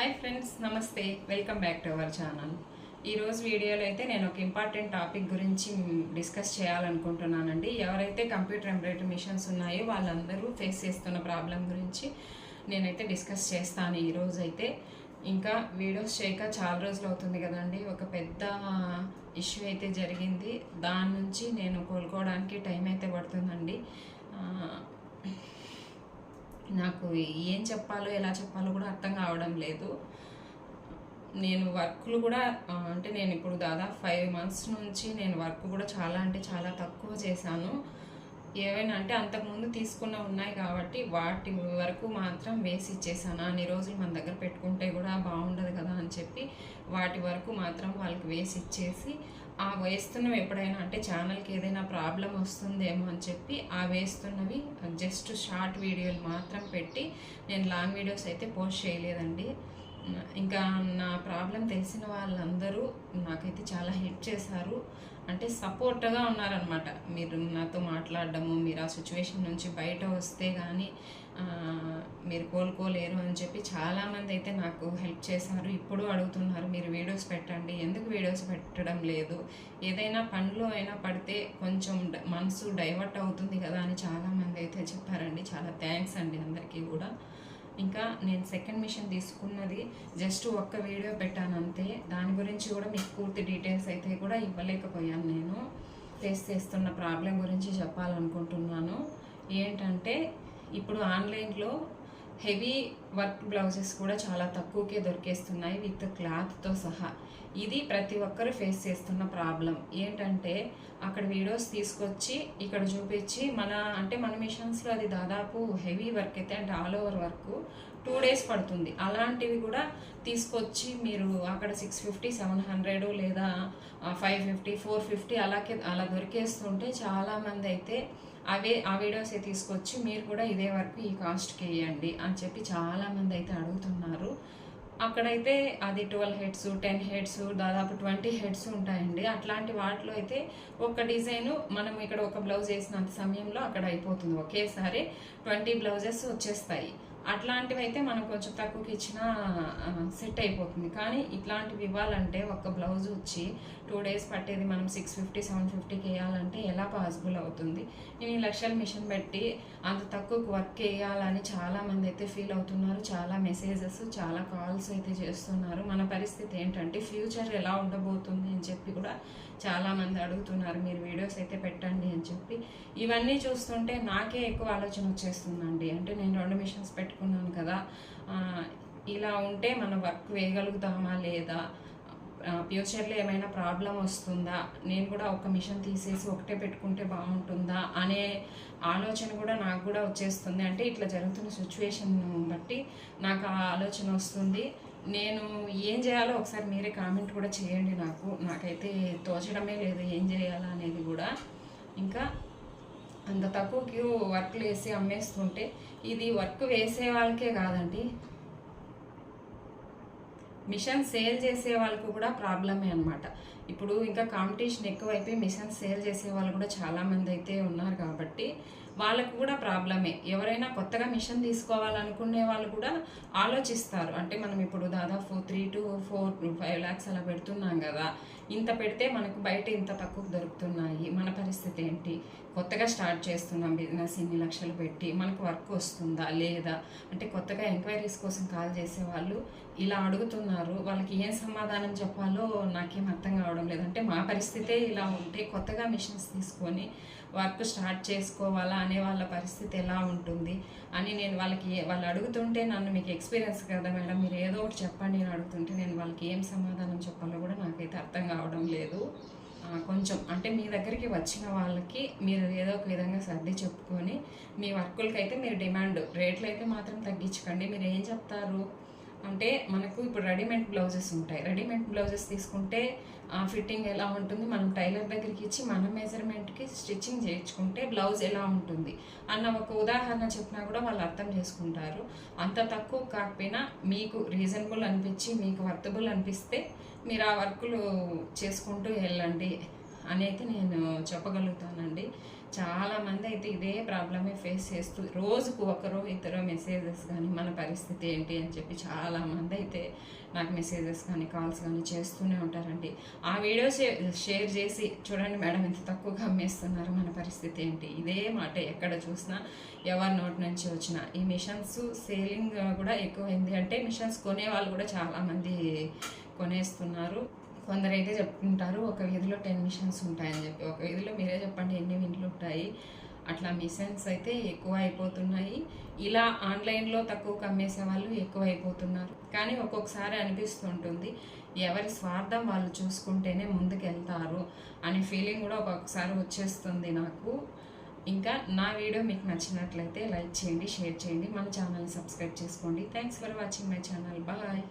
Hi friends నమస్తే. Welcome back to our channel ఈరోజు వీడియోలో అయితే నేను ఒక ఇంపార్టెంట్ టాపిక్ గురించి డిస్కస్ చేయాలనుకుంటున్నానండి. ఎవరైతే కంప్యూటర్ ఎంబ్రాయిడరీ మిషన్స్ ఉన్నాయో వాళ్ళందరూ ఫేస్ చేస్తున్న ప్రాబ్లం గురించి నేనైతే డిస్కస్ చేస్తాను ఈరోజు అయితే. ఇంకా వీడియోస్ చేయక చాలా రోజులు అవుతుంది కదండి. ఒక పెద్ద ఇష్యూ అయితే జరిగింది. దాని నుంచి నేను కోలుకోవడానికి టైం అయితే పడుతుందండి. నాకు ఏం చెప్పాలో ఎలా చెప్పాలో కూడా అర్థం కావడం లేదు. నేను వర్క్లు కూడా అంటే నేను ఇప్పుడు దాదాపు ఫైవ్ మంత్స్ నుంచి నేను వర్క్ కూడా చాలా అంటే చాలా తక్కువ చేశాను. ఏవైనా అంటే అంతకుముందు తీసుకున్న ఉన్నాయి కాబట్టి వాటి వరకు మాత్రం వేసి ఇచ్చేసాను. అన్ని రోజులు మన దగ్గర పెట్టుకుంటే కూడా బాగుండదు కదా అని చెప్పి వాటి వరకు మాత్రం వాళ్ళకి వేసి ఇచ్చేసి ఆ వేస్తున్నవి ఎప్పుడైనా అంటే ఛానల్కి ఏదైనా ప్రాబ్లం వస్తుందేమో అని చెప్పి ఆ వేస్తున్నవి జస్ట్ షార్ట్ వీడియోలు మాత్రం పెట్టి నేను లాంగ్ వీడియోస్ అయితే పోస్ట్ చేయలేదండి. ఇంకా నా ప్రాబ్లం తెలిసిన వాళ్ళందరూ నాకైతే చాలా హెల్ప్ చేశారు. అంటే సపోర్ట్గా ఉన్నారనమాట మీరు నాతో మాట్లాడడము మీరు ఆ సిచ్యువేషన్ నుంచి బయట వస్తే కానీ మీరు కోలుకోలేరు అని చెప్పి చాలామంది అయితే నాకు హెల్ప్ చేశారు. ఇప్పుడు అడుగుతున్నారు మీరు వీడియోస్ పెట్టండి. ఎందుకు వీడియోస్ పెట్టడం లేదు? ఏదైనా పనిలో అయినా పడితే కొంచెం డ- మనసు డైవర్ట్ అవుతుంది కదా అని చాలామంది అయితే చెప్పారండి. చాలా థ్యాంక్స్ అండి అందరికీ కూడా. ఇంకా నేను సెకండ్ మిషన్ తీసుకున్నది జస్ట్ ఒక్క వీడియో పెట్టాను అంతే. దాని గురించి కూడా మీకు పూర్తి డీటెయిల్స్ అయితే కూడా ఇవ్వలేకపోయాను నేను. ఫేస్ చేస్తున్న ప్రాబ్లం గురించి చెప్పాలనుకుంటున్నాను. ఏంటంటే ఇప్పుడు ఆన్లైన్లో హెవీ వర్క్ బ్లౌజెస్ కూడా చాలా తక్కువకే దొరికేస్తున్నాయి విత్ క్లాత్తో సహా. ఇది ప్రతి ఒక్కరు ఫేస్ చేస్తున్న ప్రాబ్లం. ఏంటంటే అక్కడ వీడియోస్ తీసుకొచ్చి ఇక్కడ చూపించి మన అంటే మన మిషన్స్లో అది దాదాపు హెవీ వర్క్ అయితే అంటే all over work two days పడుతుంది. అలాంటివి కూడా తీసుకొచ్చి మీరు అక్కడ సిక్స్ ఫిఫ్టీ సెవెన్ హండ్రెడ్ లేదా ఫైవ్ ఫిఫ్టీ ఫోర్ ఫిఫ్టీ అలాగే అలా దొరికేస్తుంటే చాలామంది అయితే అవే ఆ వీడియోస్ తీసుకొచ్చి మీరు కూడా ఇదే వరకు ఈ కాస్ట్కి వేయండి అని చెప్పి చాలామంది అయితే అడుగుతున్నారు. అక్కడైతే అది ట్వెల్వ్ హెడ్స్ టెన్ హెడ్స్ దాదాపు ట్వంటీ హెడ్స్ ఉంటాయండి. అట్లాంటి వాటిలో అయితే ఒక డిజైన్ మనం ఇక్కడ ఒక బ్లౌజ్ వేసినంత సమయంలో అక్కడ అయిపోతుంది. ఒకేసారి ట్వంటీ బ్లౌజెస్ వచ్చేస్తాయి. అట్లాంటివి అయితే మనం కొంచెం తక్కువకి ఇచ్చినా సెట్ అయిపోతుంది. కానీ ఇట్లాంటివి ఇవ్వాలంటే ఒక బ్లౌజ్ వచ్చి టూ డేస్ పట్టేది మనం సిక్స్ ఫిఫ్టీ సెవెన్ ఫిఫ్టీకి వేయాలంటే ఎలా పాసిబుల్ అవుతుంది? నేను ఈ లక్షల మిషన్ పెట్టి అంత తక్కువకు వర్క్ వేయాలని చాలా మంది అయితే ఫీల్ అవుతున్నారు. చాలా మెసేజెస్ చాలా కాల్స్ అయితే చేస్తున్నారు. మన పరిస్థితి ఏంటంటే ఫ్యూచర్ ఎలా ఉండబోతుంది అని చెప్పి కూడా చాలామంది అడుగుతున్నారు. మీరు వీడియోస్ అయితే పెట్టండి అని చెప్పి. ఇవన్నీ చూస్తుంటే నాకే ఎక్కువ ఆలోచన వచ్చేస్తుందండి. అంటే నేను రెండు మిషన్స్ పెట్టి పెట్టుకున్నాను కదా. ఇలా ఉంటే మనం వర్క్ వేయగలుగుతామా లేదా? ఫ్యూచర్లో ఏమైనా ప్రాబ్లం వస్తుందా? నేను కూడా ఒక మిషన్ తీసేసి ఒకటే పెట్టుకుంటే బాగుంటుందా? అనే ఆలోచన కూడా నాకు కూడా వచ్చేస్తుంది. అంటే ఇట్లా జరుగుతున్న సిచ్యువేషన్ బట్టి నాకు ఆ ఆలోచన వస్తుంది. నేను ఏం చేయాలో ఒకసారి మీరే కామెంట్ కూడా చేయండి నాకు. నాకైతే తోచడమే లేదు ఏం చేయాలా అనేది కూడా. ఇంకా అంత తక్కువకి వర్క్లు వేసి అమ్మేస్తుంటే ఇది వర్క్ వేసే వాళ్ళకే కాదండి. మిషన్ సేల్ చేసే వాళ్ళకు కూడా ప్రాబ్లమే అనమాట ఇప్పుడు ఇంకా కాంపిటీషన్ ఎక్కువైపోయి మిషన్ సేల్ చేసే వాళ్ళు కూడా చాలామంది అయితే ఉన్నారు కాబట్టి వాళ్ళకు కూడా ప్రాబ్లమే. ఎవరైనా కొత్తగా మిషన్ తీసుకోవాలనుకునే వాళ్ళు కూడా ఆలోచిస్తారు. అంటే మనం ఇప్పుడు దాదాపు three to four five lakhs అలా పెడుతున్నాం కదా. ఇంత పెడితే మనకు బయట ఇంత తక్కువ దొరుకుతున్నాయి. మన పరిస్థితి ఏంటి? కొత్తగా స్టార్ట్ చేస్తున్నాం బిజినెస్ ఇన్ని లక్షలు పెట్టి మనకు వర్క్ వస్తుందా? లేదా? అంటే కొత్తగా ఎంక్వైరీస్ కోసం కాల్ చేసే వాళ్ళు ఇలా అడుగుతున్నారు. వాళ్ళకి ఏం సమాధానం చెప్పాలో నాకేం అర్థం కావడం లేదు. అంటే మా పరిస్థితే ఇలా ఉంటే కొత్తగా మిషన్స్ తీసుకొని వర్క్ స్టార్ట్ చేసుకోవాలా అనే వాళ్ళ పరిస్థితి ఎలా ఉంటుంది అని నేను వాళ్ళకి వాళ్ళు అడుగుతుంటే నన్ను మీకు ఎక్స్పీరియన్స్ కదా మేడం మీరు ఏదో ఒకటి చెప్పండి నేను అడుగుతుంటే నేను వాళ్ళకి ఏం సమాధానం చెప్పాలో కూడా నాకైతే అర్థం కావడం లేదు. కొంచెం అంటే మీ దగ్గరికి వచ్చిన వాళ్ళకి మీరు ఏదో ఒక విధంగా సర్ది చెప్పుకొని మీ వర్కులకి అయితే మీరు డిమాండ్ రేట్లు అయితే మాత్రం తగ్గించకండి. మీరు ఏం చెప్తారు? అంటే మనకు ఇప్పుడు రెడీమేడ్ బ్లౌజెస్ ఉంటాయి. రెడీమేడ్ బ్లౌజెస్ తీసుకుంటే ఫిట్టింగ్ ఎలా ఉంటుంది? మనం టైలర్ దగ్గరికి ఇచ్చి మన మెజర్మెంట్కి స్టిచ్చింగ్ చేయించుకుంటే బ్లౌజ్ ఎలా ఉంటుంది? అన్న ఒక ఉదాహరణ చెప్పినా కూడా వాళ్ళు అర్థం చేసుకుంటారు. అంత తక్కువ కాకపోయినా మీకు రీజనబుల్ అనిపించి మీకు వర్తబుల్ అనిపిస్తే మీరు ఆ వర్కులు చేసుకుంటూ వెళ్ళండి అని అయితే నేను చెప్పగలుగుతానండి. చాలా మంది అయితే ఇదే ప్రాబ్లమే ఫేస్ చేస్తూ రోజుకు ఒకరో ఇద్దరో మెసేజెస్ కానీ మన పరిస్థితి ఏంటి? అని చెప్పి చాలా మంది అయితే నాకు మెసేజెస్ కానీ కాల్స్ కానీ చేస్తూనే ఉంటారండి. ఆ వీడియో షేర్ చేసి చూడండి మేడం ఇంత తక్కువగా అమ్మేస్తున్నారు మన పరిస్థితి ఏంటి? ఇదే మాట ఎక్కడ చూసినా ఎవరి నోటి నుంచి వచ్చిన. ఈ మిషన్స్ సేలింగ్ కూడా ఎక్కువైంది. అంటే మిషన్స్ కొనే వాళ్ళు కూడా చాలామంది కొనేస్తున్నారు. కొందరైతే చెప్పుకుంటారు ఒక వీధిలో టెన్ మిషన్స్ ఉంటాయని చెప్పి. ఒక వీధిలో మీరే చెప్పండి ఎన్ని వింట్లు ఉంటాయి. అట్లా మిషన్స్ అయితే ఎక్కువ అయిపోతున్నాయి ఇలా ఆన్లైన్లో తక్కువ అమ్మేసే వాళ్ళు ఎక్కువ అయిపోతున్నారు కానీ ఒక్కొక్కసారి అనిపిస్తుంటుంది ఎవరి స్వార్థం వాళ్ళు చూసుకుంటేనే ముందుకు వెళ్తారు అనే ఫీలింగ్ కూడా ఒక్కొక్కసారి వచ్చేస్తుంది నాకు. ఇంకా నా వీడియో మీకు నచ్చినట్లయితే లైక్ చేయండి షేర్ చేయండి. మన ఛానల్ని సబ్స్క్రైబ్ చేసుకోండి. Thanks for watching my channel. Bye.